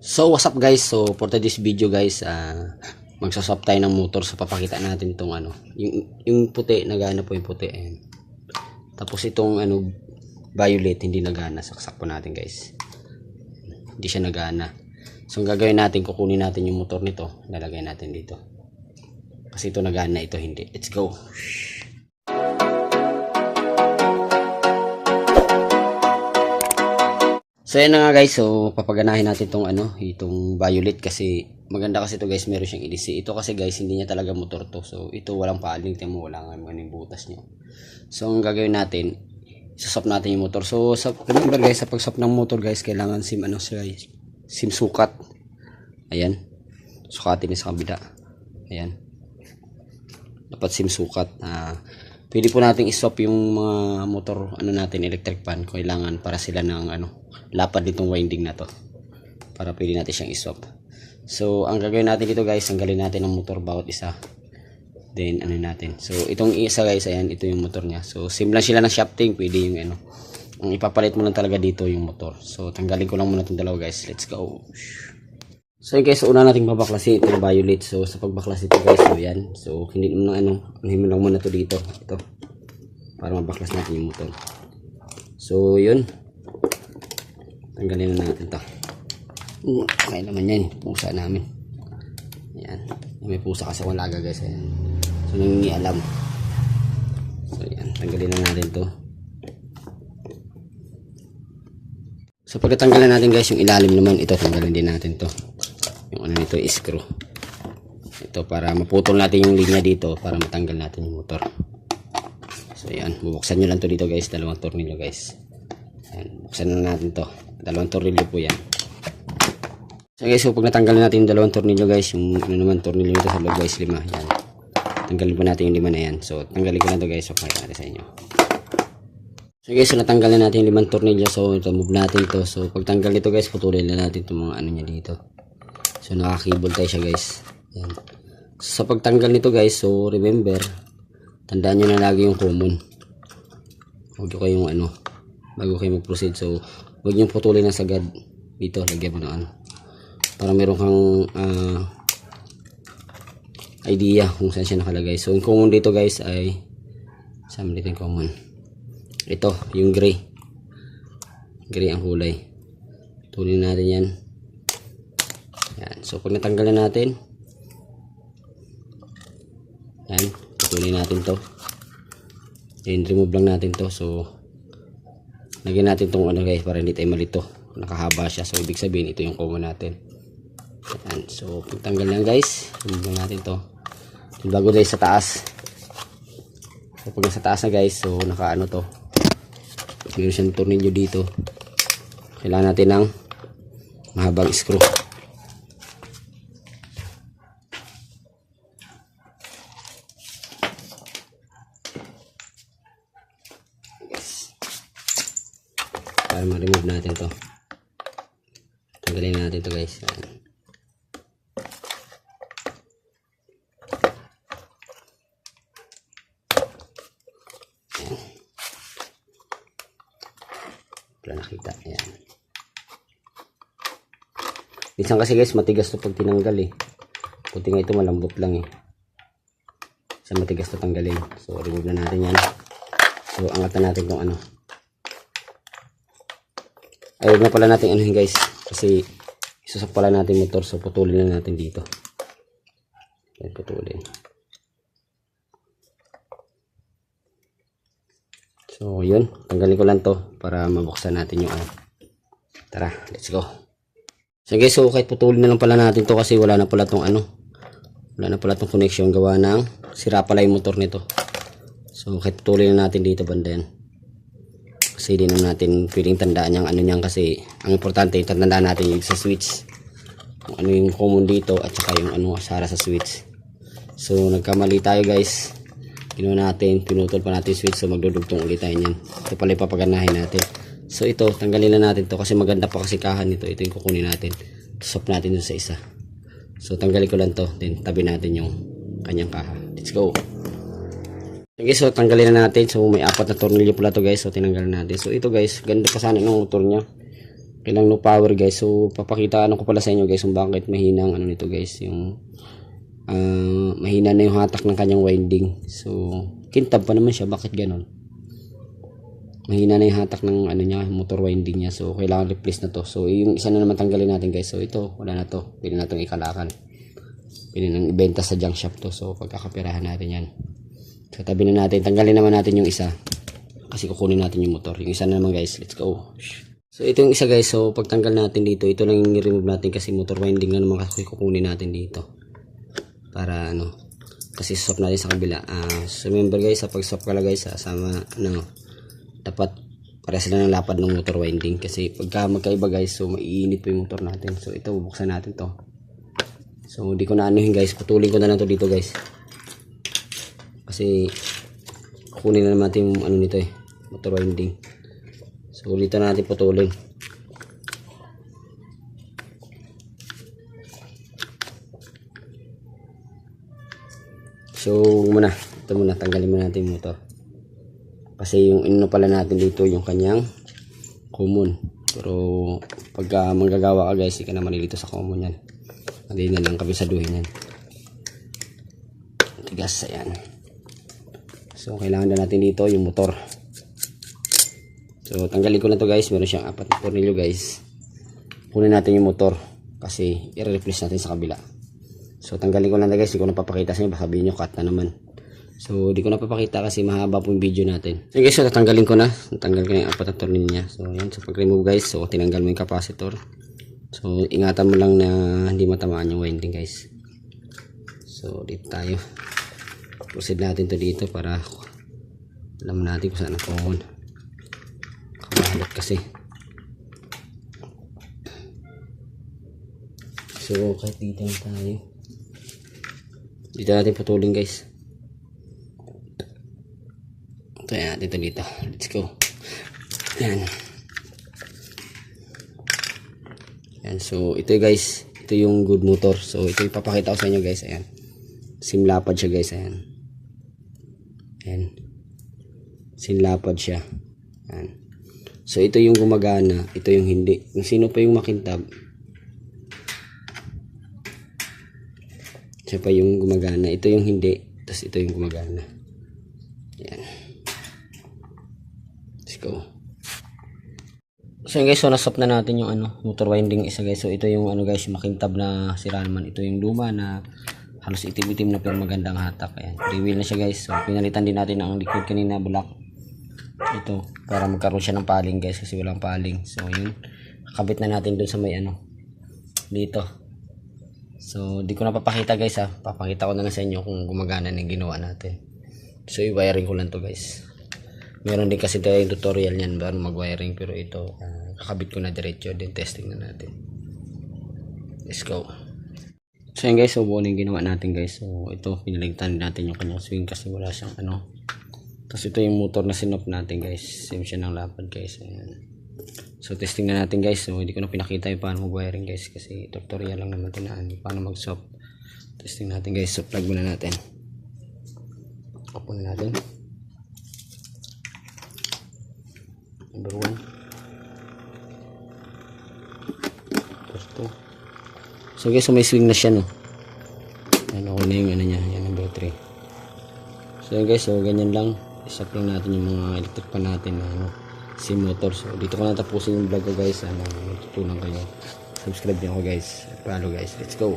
So what's up guys? So for today's video guys, ah magsaswap tayo ng motor so papakita natin tong ano, yung yung puti nagana po yung puti ayan. Tapos itong ano violet hindi nagana, saksak po natin guys. Hindi siya nagana. So ang gagawin natin, kukunin natin yung motor nito, lalagay natin dito. Kasi ito nagana, ito hindi. Let's go. So yan na nga guys, so papaganahin natin tong ano, itong violet kasi maganda kasi to guys, meron siyang EDC. Ito kasi guys, hindi niya talaga motor to. So ito walang paaling, tingnan mo wala nga yung butas niya. So ang gagawin natin, isasop natin yung motor. So sa remember guys, sa pagsop ng motor guys, kailangan sim ano siya, sim sukat. Ayan. Sukatin niya sa kabila. Ayan. Dapat sim sukat. Ah, pwede po nating iswap yung mga motor ano natin electric pan. Kailangan para sila ng ano lapad nitong winding na to. Para pwede natin siyang iswap. So ang gagawin natin dito guys tanggalin natin ang motor bawat isa. Then ano natin. So itong isa guys ayan ito yung motor niya. So same lang sila ng shafting pwede yung ano ang ipapalit mo lang talaga dito yung motor. So tanggalin ko lang muna itong dalawa guys. Let's go So yun guys, una nating babaklasin itong violet. So sa pagbaklas ito guys, so yan. So hindi mo na ano, anuhin lang muna to dito. Ito. Para mabaklas natin yung motor. So yun. Tanggalin na natin to. Uh, kaya naman yan, pusa namin. Ayan. May pusa kasi akong laga guys. Ayan. So nangingi alam. So yan, tanggalin na natin to. So pagkatanggalan natin guys yung ilalim naman ito tanggalin din natin to. Yung ano nito is screw. Ito para maputol natin yung linya dito para matanggal natin yung motor. So yan, bubuksan nyo lang to dito guys, dalawang tornilyo guys. Yan, buksan na natin to. Dalawang tornilyo po yan. So guys, so pag natanggal natin yung dalawang tornilyo guys, yung ano naman tornilyo nito sa loob guys, lima. Yan. Tanggalin po natin yung lima na yan. So tanggalin ko na to guys, so pakita sa inyo. So guys, so natanggal na natin yung limang tornilyo. So ito, move natin to. So pag tanggal nito guys, putulin na natin itong mga ano niya dito. So nakakable tayo siya guys. Yan. So, sa pagtanggal nito guys, so remember, tandaan nyo na lagi yung common. Huwag nyo kayong ano, bago kayo mag-proceed. So, huwag nyo putulin na sagad. Dito, lagyan mo ng ano. Para meron kang ah, idea kung saan siya nakalagay. So, yung common dito guys ay, saan dito yung common? Ito, yung gray. Gray ang kulay. Tulin natin yan. So, pag natanggal na natin, yan, putulin natin to. Then, remove lang natin to. So, lagyan natin tong ano guys, para hindi tayo malito. Nakahaba siya. So, ibig sabihin, ito yung common natin. Yan. So, pagtanggal lang guys, remove lang natin to. Then, bago tayo sa taas. So, pag nasa taas na guys, so, naka ano to. Meron siyang tornilyo dito. Kailangan natin ng mahabang screw. Para ma-remove natin to. Tanggalin natin to guys. Ayan. Wala nakita ayan. Minsan kasi guys matigas to pag tinanggal eh. Puti nga ito malambot lang eh. Sa matigas to tanggalin. So remove na natin yan. So angatan natin tong ano ay huwag na pala natin anuhin guys. Kasi isusok pala natin motor so putulin na natin dito. Yan putulin. So yun. Tanggalin ko lang to para mabuksan natin yung ano. Tara let's go. So guys so kahit putulin na lang pala natin to kasi wala na pala tong ano. Wala na pala tong connection gawa ng sira pala yung motor nito. So kahit putulin na natin dito banda yan kasi di naman natin pwedeng tandaan yung ano niyan kasi ang importante tandaan natin yung sa switch. Kung ano yung common dito at saka yung ano sara sa switch. So nagkamali tayo guys. Ginawa natin pinutol pa natin switch. So magdudugtong ulit tayo niyan. Ito pala ipapaganahin natin. So ito tanggalin na natin to kasi maganda pa kasi kahan nito. Ito yung kukunin natin. Swap natin dun sa isa. So tanggalin ko lang to. Then tabi natin yung kanyang kaha. Let's go Okay, so tanggalin na natin. So may apat na tornilyo pala to guys. So tinanggal natin. So ito guys, ganda pa sana ng motor niya. Kailang no power guys. So papakita ano ko pala sa inyo guys kung bakit mahina ang ano nito guys. Yung ah, mahina na yung hatak ng kanyang winding. So kintab pa naman siya. Bakit ganon? Mahina na yung hatak ng ano niya, motor winding niya. So kailangan replace na to. So yung isa na naman tanggalin natin guys. So ito, wala na to. Pwede na itong ikalakan. Pwede nang ibenta sa junk shop to. So pagkakapirahan natin yan. So tabi na natin. Tanggalin naman natin yung isa. Kasi kukunin natin yung motor. Yung isa na naman guys. Let's go. So ito yung isa guys. So pagtanggal natin dito. Ito lang yung remove natin kasi motor winding na naman kasi kukunin natin dito. Para ano. Kasi swap natin sa kabila. Ah, so remember guys. Pag swap ka lang guys. ah, Sama ano. Dapat para sila ng lapad ng motor winding. Kasi pagka magkaiba guys. So maiinit po yung motor natin. So ito bubuksan natin to. So di ko na anuhin guys. Putulin ko na lang to dito guys. Kasi kukunin na naman natin yung ano nito eh. Motor winding. So na natin putulin. So muna, ito muna tanggalin muna natin yung motor. Kasi yung ano pala natin dito yung kanyang common. Pero pagka manggagawa ka guys, hindi ka naman dito sa common yan. Hindi na lang kabisaduhin yan. Tigas, ayan. So kailangan na natin dito yung motor. So tanggalin ko na to guys. Meron siyang apat na tornilyo guys. Kunin natin yung motor. Kasi i-replace natin sa kabila. So tanggalin ko lang na guys. Hindi ko na papakita sa inyo. Baka sabihin nyo cut na naman. So di ko na papakita kasi mahaba po yung video natin. So guys, so tatanggalin ko na. Natanggal ko na yung apat na tornilyo niya. So yan. So pag remove guys. So tinanggal mo yung capacitor. So ingatan mo lang na hindi matamaan yung winding guys. So dito tayo. Proceed natin to dito para alam natin kung saan ang common. Kabalot kasi. So, kahit dito lang tayo. Dito natin putulin guys. Ito yan, dito dito. Let's go. Yan. Yan, so ito guys. Ito yung good motor. So, ito yung papakita ko sa inyo guys. Ayan. Simlapad siya guys. Ayan. Sinlapad siya. Ayan. So, ito yung gumagana. Ito yung hindi. Kung sino pa yung makintab, siya pa yung gumagana. Ito yung hindi. Tapos ito yung gumagana. Ayan. Let's go. So guys, so nasop na natin yung ano, motor winding isa guys. So ito yung ano guys, makintab na sira naman. Ito yung luma na halos itim-itim na pero magandang hatak. Ayan. Rewheel na siya guys. So pinalitan din natin ang liquid kanina black. Ito, para magkaroon siya ng paling guys kasi walang paling. So yun, kakabit na natin dun sa may ano, dito. So di ko na papakita guys ha. Papakita ko na lang sa inyo kung gumagana ng ginawa natin. So i-wiring ko lang to guys. Meron din kasi tayong tutorial niyan paano mag-wiring pero ito ah, kakabit ko na diretso din testing na natin. Let's go. So yun guys, so buo na ginawa natin guys. So ito, pinaligtan natin yung kanyang swing kasi wala siyang ano. Tapos ito yung motor na sinop natin guys. Same siya ng lapad guys. Ayan. So testing na natin guys. So hindi ko na pinakita yung paano mag-wiring guys kasi tutorial lang naman tinaan paano mag-swap. Testing natin guys. So plug muna natin. Off muna natin. Number 1. Number 2. So guys, so may swing na siya no. Ayan, okay na yung ano niya. Yan, number 3. So yun guys, so ganyan lang isap lang natin yung mga electric pan natin na ano, si motor. So dito ko natapusin yung vlog ko guys. Ano, tutunan kayo subscribe nyo ako guys. Follow guys. Let's go.